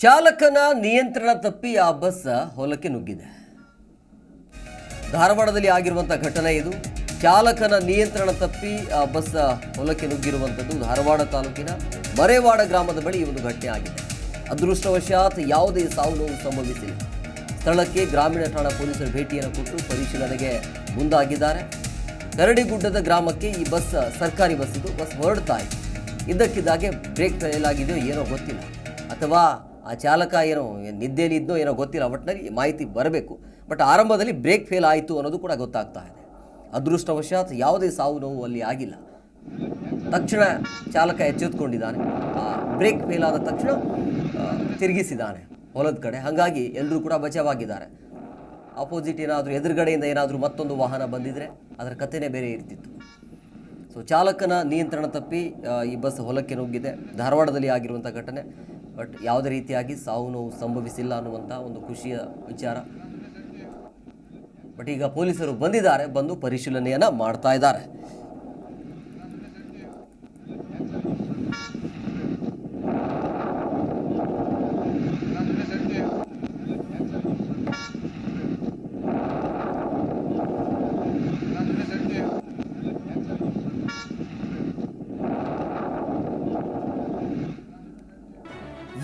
ಚಾಲಕನ ನಿಯಂತ್ರಣ ತಪ್ಪಿ ಆ ಬಸ್ ಹೊಲಕ್ಕೆ ನುಗ್ಗಿದೆ. ಧಾರವಾಡದಲ್ಲಿ ಆಗಿರುವಂಥ ಘಟನೆ ಇದು. ಚಾಲಕನ ನಿಯಂತ್ರಣ ತಪ್ಪಿ ಆ ಬಸ್ ಹೊಲಕ್ಕೆ ನುಗ್ಗಿರುವಂಥದ್ದು ಧಾರವಾಡ ತಾಲೂಕಿನ ಮರೇವಾಡ ಗ್ರಾಮದ ಬಳಿ ಈ ಒಂದು ಘಟನೆ ಆಗಿದೆ. ಅದೃಷ್ಟವಶಾತ್ ಯಾವುದೇ ಸಾವು ನೋವು ಸಂಭವಿಸಿಲ್ಲ. ಸ್ಥಳಕ್ಕೆ ಗ್ರಾಮೀಣ ಠಾಣಾ ಪೊಲೀಸರು ಭೇಟಿಯನ್ನು ಕೊಟ್ಟು ಪರಿಶೀಲನೆಗೆ ಮುಂದಾಗಿದ್ದಾರೆ. ಕರಡಿಗುಡ್ಡದ ಗ್ರಾಮಕ್ಕೆ ಈ ಬಸ್, ಸರ್ಕಾರಿ ಬಸ್ ಇದು ಬಸ್ ಹೊರಡ್ತಾ ಇದೆ. ಇದಕ್ಕಿದ್ದಾಗೆ ಬ್ರೇಕ್ ಆಗಿದೆಯೋ ಏನೋ ಗೊತ್ತಿಲ್ಲ. ಅಥವಾ ಆ ಚಾಲಕ ಏನೋ ನಿದ್ದೆಯಲ್ಲಿ ಇದ್ನೋ ಏನೋ ಗೊತ್ತಿಲ್ಲ ಒಟ್ಟಿನಲ್ಲಿ ಮಾಹಿತಿ ಬರಬೇಕು. ಬಟ್ ಆರಂಭದಲ್ಲಿ ಬ್ರೇಕ್ ಫೇಲ್ ಆಯಿತು ಅನ್ನೋದು ಕೂಡ ಗೊತ್ತಾಗ್ತಾ ಇದೆ. ಅದೃಷ್ಟವಶಾತ್ ಯಾವುದೇ ಸಾವು ನೋವು ಅಲ್ಲಿ ಆಗಿಲ್ಲ. ತಕ್ಷಣ ಚಾಲಕ ಎಚ್ಚೆತ್ಕೊಂಡಿದ್ದಾನೆ. ಆ ಬ್ರೇಕ್ ಫೇಲ್ ಆದ ತಕ್ಷಣ ತಿರುಗಿಸಿದ್ದಾನೆ ಹೊಲದ ಕಡೆ. ಹಾಗಾಗಿ ಎಲ್ಲರೂ ಕೂಡ ಬಚಾವಾಗಿದ್ದಾರೆ. ಆಪೋಸಿಟ್ ಏನಾದರೂ ಎದುರುಗಡೆಯಿಂದ ಏನಾದರೂ ಮತ್ತೊಂದು ವಾಹನ ಬಂದಿದ್ದರೆ ಅದರ ಕಥೆನೇ ಬೇರೆ ಇರ್ತಿತ್ತು. ಸೊ ಚಾಲಕನ ನಿಯಂತ್ರಣ ತಪ್ಪಿ ಈ ಬಸ್ ಹೊಲಕ್ಕೆ ನುಗ್ಗಿದೆ. ಧಾರವಾಡದಲ್ಲಿ ಆಗಿರುವಂಥ ಘಟನೆ. ಬಟ್ ಯಾವುದೇ ರೀತಿಯಾಗಿ ಸಾವು ನೋವು ಸಂಭವಿಸಿಲ್ಲ ಅನ್ನುವಂಥ ಒಂದು ಖುಷಿಯ ವಿಚಾರ. ಬಟ್ ಈಗ ಪೊಲೀಸರು ಬಂದಿದ್ದಾರೆ, ಬಂದು ಪರಿಶೀಲನೆಯನ್ನು ಮಾಡ್ತಾ ಇದ್ದಾರೆ.